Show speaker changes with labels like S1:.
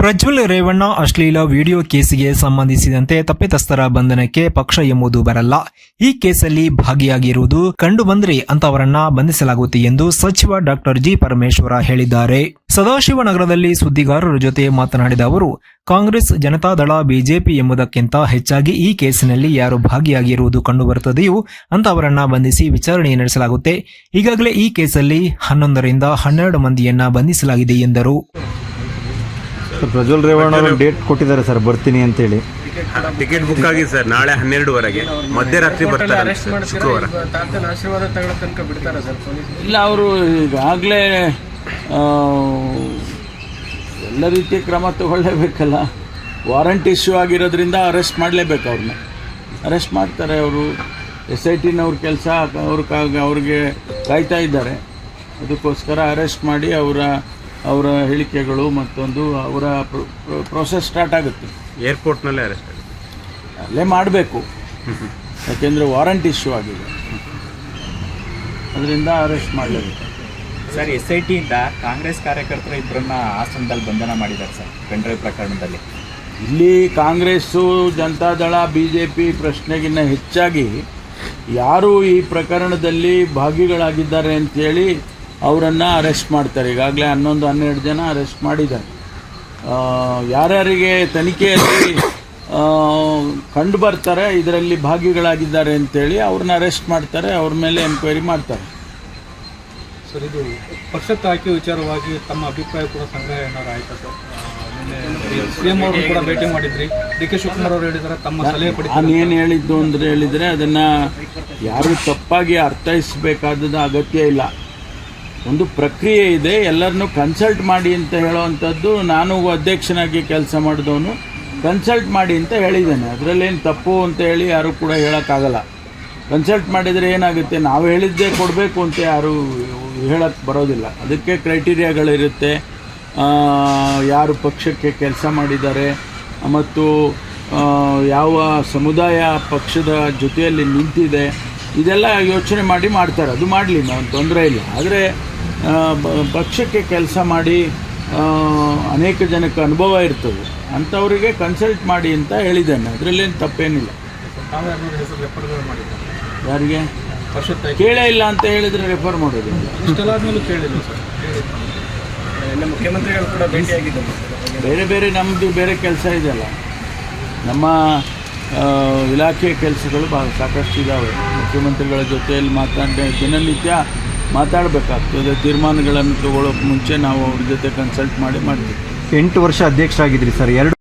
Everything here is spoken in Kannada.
S1: ಪ್ರಜ್ವಲ್ ರೇವಣ್ಣ ಅಶ್ಲೀಲ ವಿಡಿಯೋ ಕೇಸಿಗೆ ಸಂಬಂಧಿಸಿದಂತೆ ತಪ್ಪಿತಸ್ಥರ ಬಂಧನಕ್ಕೆ ಪಕ್ಷ ಎಂಬುದು ಬರಲ್ಲ. ಈ ಕೇಸಲ್ಲಿ ಭಾಗಿಯಾಗಿರುವುದು ಕಂಡು ಬಂದ್ರೆ ಅಂತವರನ್ನ ಬಂಧಿಸಲಾಗುತ್ತೆ ಎಂದು ಸಚಿವ ಡಾಕ್ಟರ್ ಜಿ ಪರಮೇಶ್ವರ ಹೇಳಿದ್ದಾರೆ. ಸದಾಶಿವನಗರದಲ್ಲಿ ಸುದ್ದಿಗಾರರ ಜೊತೆ ಮಾತನಾಡಿದ ಅವರು, ಕಾಂಗ್ರೆಸ್ ಜನತಾದಳ ಬಿಜೆಪಿ ಎಂಬುದಕ್ಕಿಂತ ಹೆಚ್ಚಾಗಿ ಈ ಕೇಸಿನಲ್ಲಿ ಯಾರು ಭಾಗಿಯಾಗಿರುವುದು ಕಂಡುಬರುತ್ತದೆಯೋ ಅಂತವರನ್ನ ಬಂಧಿಸಿ ವಿಚಾರಣೆ ನಡೆಸಲಾಗುತ್ತೆ. ಈಗಾಗಲೇ ಈ ಕೇಸಲ್ಲಿ ಹನ್ನೊಂದರಿಂದ ಹನ್ನೆರಡು ಮಂದಿಯನ್ನ ಬಂಧಿಸಲಾಗಿದೆ ಎಂದರು.
S2: ಪ್ರಜ್ವಲ್ ರೇವಣ್ಣ ಅವರು ಡೇಟ್ ಕೊಟ್ಟಿದ್ದಾರೆ ಸರ್ ಬರ್ತೀನಿ ಅಂತೇಳಿ.
S3: ಟಿಕೆಟ್ ಬುಕ್ ಆಗಿ ಸರ್ ನಾಳೆ ಹನ್ನೆರಡುವರೆಗೆ. ಮಧ್ಯರಾತ್ರಿ ಬರ್ತಾರೆ
S4: ಅರೆಸ್ಟ್
S3: ಶುಕ್ರವಾರ.
S4: ತಾತನ ಆಶೀರ್ವಾದ ತಗೊಳ್ಳೋ ತನಕ ಬಿಡ್ತಾರೆ ಸರ್
S5: ಇಲ್ಲ ಅವರು ಈಗಾಗಲೇ ಎಲ್ಲ ರೀತಿಯ ಕ್ರಮ ತಗೊಳ್ಳೇಬೇಕಲ್ಲ. ವಾರಂಟ್ ಇಶ್ಯೂ ಆಗಿರೋದ್ರಿಂದ ಅರೆಸ್ಟ್ ಮಾಡಲೇಬೇಕು ಅವ್ರನ್ನ ಅರೆಸ್ಟ್ ಮಾಡ್ತಾರೆ ಅವರು. ಎಸ್ ಐ ಟಿನವ್ರ ಕೆಲಸ ಅವ್ರ ಅವ್ರಿಗೆ ಕಾಯ್ತಾ ಇದ್ದಾರೆ. ಅದಕ್ಕೋಸ್ಕರ ಅರೆಸ್ಟ್ ಮಾಡಿ ಅವರ ಅವರ ಹೇಳಿಕೆಗಳು ಮತ್ತೊಂದು ಅವರ ಪ್ರೊಸೆಸ್ ಸ್ಟಾರ್ಟ್ ಆಗುತ್ತೆ.
S3: ಏರ್ಪೋರ್ಟ್ನಲ್ಲೇ ಅರೆಸ್ಟ್ ಆಗುತ್ತೆ.
S5: ಅಲ್ಲೇ ಮಾಡಬೇಕು. ಯಾಕೆಂದರೆ ವಾರಂಟ್ ಇಶ್ಯೂ ಆಗಿದೆ. ಅದರಿಂದ ಅರೆಸ್ಟ್ ಮಾಡಲೇಬೇಕು.
S6: ಸರ್ ಎಸ್ ಐ ಟಿಯಿಂದ ಕಾಂಗ್ರೆಸ್ ಕಾರ್ಯಕರ್ತರ ಇಬ್ಬರನ್ನ ಆಸನದಲ್ಲಿ ಬಂಧನ ಮಾಡಿದ್ದಾರೆ ಸರ್ ಪೆಂಡ್ರೈವ್ ಪ್ರಕರಣದಲ್ಲಿ.
S5: ಇಲ್ಲಿ Congress Janata Dal B J P ಪ್ರಶ್ನೆಗಿನ್ನ ಹೆಚ್ಚಾಗಿ ಯಾರು ಈ ಪ್ರಕರಣದಲ್ಲಿ ಭಾಗಿಗಳಾಗಿದ್ದಾರೆ ಅಂತೇಳಿ ಅವರನ್ನು ಅರೆಸ್ಟ್ ಮಾಡ್ತಾರೆ. ಈಗಾಗಲೇ ಹನ್ನೊಂದು ಹನ್ನೆರಡು ಜನ ಅರೆಸ್ಟ್ ಮಾಡಿದ್ದಾರೆ. ಯಾರ್ಯಾರಿಗೆ ತನಿಖೆಯಲ್ಲಿ ಕಂಡು ಬರ್ತಾರೆ ಇದರಲ್ಲಿ ಭಾಗಿಗಳಾಗಿದ್ದಾರೆ ಅಂತೇಳಿ ಅವ್ರನ್ನ ಅರೆಸ್ಟ್ ಮಾಡ್ತಾರೆ ಅವ್ರ ಮೇಲೆ ಎನ್ಕ್ವೈರಿ ಮಾಡ್ತಾರೆ.
S7: ಸರ್ ಇದು ಪಕ್ಷಕ್ಕೆ ಆಯ್ಕೆ ವಿಚಾರವಾಗಿ ತಮ್ಮ ಅಭಿಪ್ರಾಯ ಕೂಡ ಸಂಗ್ರಹ ಏನಾದ್ರು ಆಯ್ತಾ ಸರ್? ಸಿಎಂ ಅವರು ಕೂಡ ಭೇಟಿ ಮಾಡಿದ್ರಿ. ಡಿ ಕೆ ಶಿವಕುಮಾರ್ ಅವರು ಹೇಳಿದ್ದಾರೆ ತಮ್ಮ ಸಲಹೆ ಪಡಿ
S5: ನಾನು ಏನು ಹೇಳಿದ್ದು ಅಂದರೆ ಹೇಳಿದರೆ ಅದನ್ನು ಯಾರು ತಪ್ಪಾಗಿ ಅರ್ಥೈಸಬೇಕಾದ ಅಗತ್ಯ ಇಲ್ಲ. ಒಂದು ಪ್ರಕ್ರಿಯೆ ಇದೆ, ಎಲ್ಲರನ್ನು ಕನ್ಸಲ್ಟ್ ಮಾಡಿ ಅಂತ ಹೇಳೋವಂಥದ್ದು ನಾನು ಅಧ್ಯಕ್ಷನಾಗಿ ಕೆಲಸ ಮಾಡಿದವನು ಕನ್ಸಲ್ಟ್ ಮಾಡಿ ಅಂತ ಹೇಳಿದ್ದೇನೆ. ಅದರಲ್ಲೇನು ತಪ್ಪು ಅಂತ ಹೇಳಿ ಯಾರು ಕೂಡ ಹೇಳೋಕ್ಕಾಗಲ್ಲ. ಕನ್ಸಲ್ಟ್ ಮಾಡಿದರೆ ಏನಾಗುತ್ತೆ? ನಾವು ಹೇಳಿದ್ದೇ ಕೊಡಬೇಕು ಅಂತ ಯಾರು ಹೇಳಕ್ಕೆ ಬರೋದಿಲ್ಲ. ಅದಕ್ಕೆ ಕ್ರೈಟೀರಿಯಾಗಳಿರುತ್ತೆ. ಯಾರು ಪಕ್ಷಕ್ಕೆ ಕೆಲಸ ಮಾಡಿದ್ದಾರೆ ಮತ್ತು ಯಾವ ಸಮುದಾಯ ಪಕ್ಷದ ಜೊತೆಯಲ್ಲಿ ನಿಂತಿದೆ. ಇದೆಲ್ಲ ಯೋಚನೆ ಮಾಡಿ ಮಾಡ್ತಾರೆ. ಅದು ಮಾಡಲಿ ನಾವು ತೊಂದರೆ ಇಲ್ಲ. ಆದರೆ ಪಕ್ಷಕ್ಕೆ ಕೆಲಸ ಮಾಡಿ ಅನೇಕ ಜನಕ್ಕೆ ಅನುಭವ ಇರ್ತದೆ. ಅಂಥವರಿಗೆ ಕನ್ಸಲ್ಟ್ ಮಾಡಿ ಅಂತ ಹೇಳಿದ್ದೇನೆ. ಅದರಲ್ಲೇನು ತಪ್ಪೇನಿಲ್ಲ. ಯಾರಿಗೆ? ಕೇಳೇ ಇಲ್ಲ ಅಂತ ಹೇಳಿದರೆ ರೆಫರ್ ಮಾಡೋದು. ಬೇರೆ ಬೇರೆ ನಮ್ಮದು ಬೇರೆ ಕೆಲಸ ಇದೆಯಲ್ಲ ನಮ್ಮ ಇಲಾಖೆಯ ಕೆಲಸಗಳು ಭಾಳ ಸಾಕಷ್ಟು ಇದ್ದಾವೆ ಮುಖ್ಯಮಂತ್ರಿಗಳ ಜೊತೆಯಲ್ಲಿ ಮಾತಾಡಿ ದಿನನಿತ್ಯ ಮಾತಾಡಬೇಕಾಗ್ತದೆ. ತೀರ್ಮಾನಗಳನ್ನು ತಗೊಳ್ಳೋಕೆ ಮುಂಚೆ ನಾವು ಅವ್ರ ಜೊತೆ ಕನ್ಸಲ್ಟ್ ಮಾಡಿ ಮಾಡ್ತೀವಿ.
S2: ಎಂಟು ವರ್ಷ ಅಧ್ಯಕ್ಷರಾಗಿದ್ರಿ ಸರ್. ಎರಡು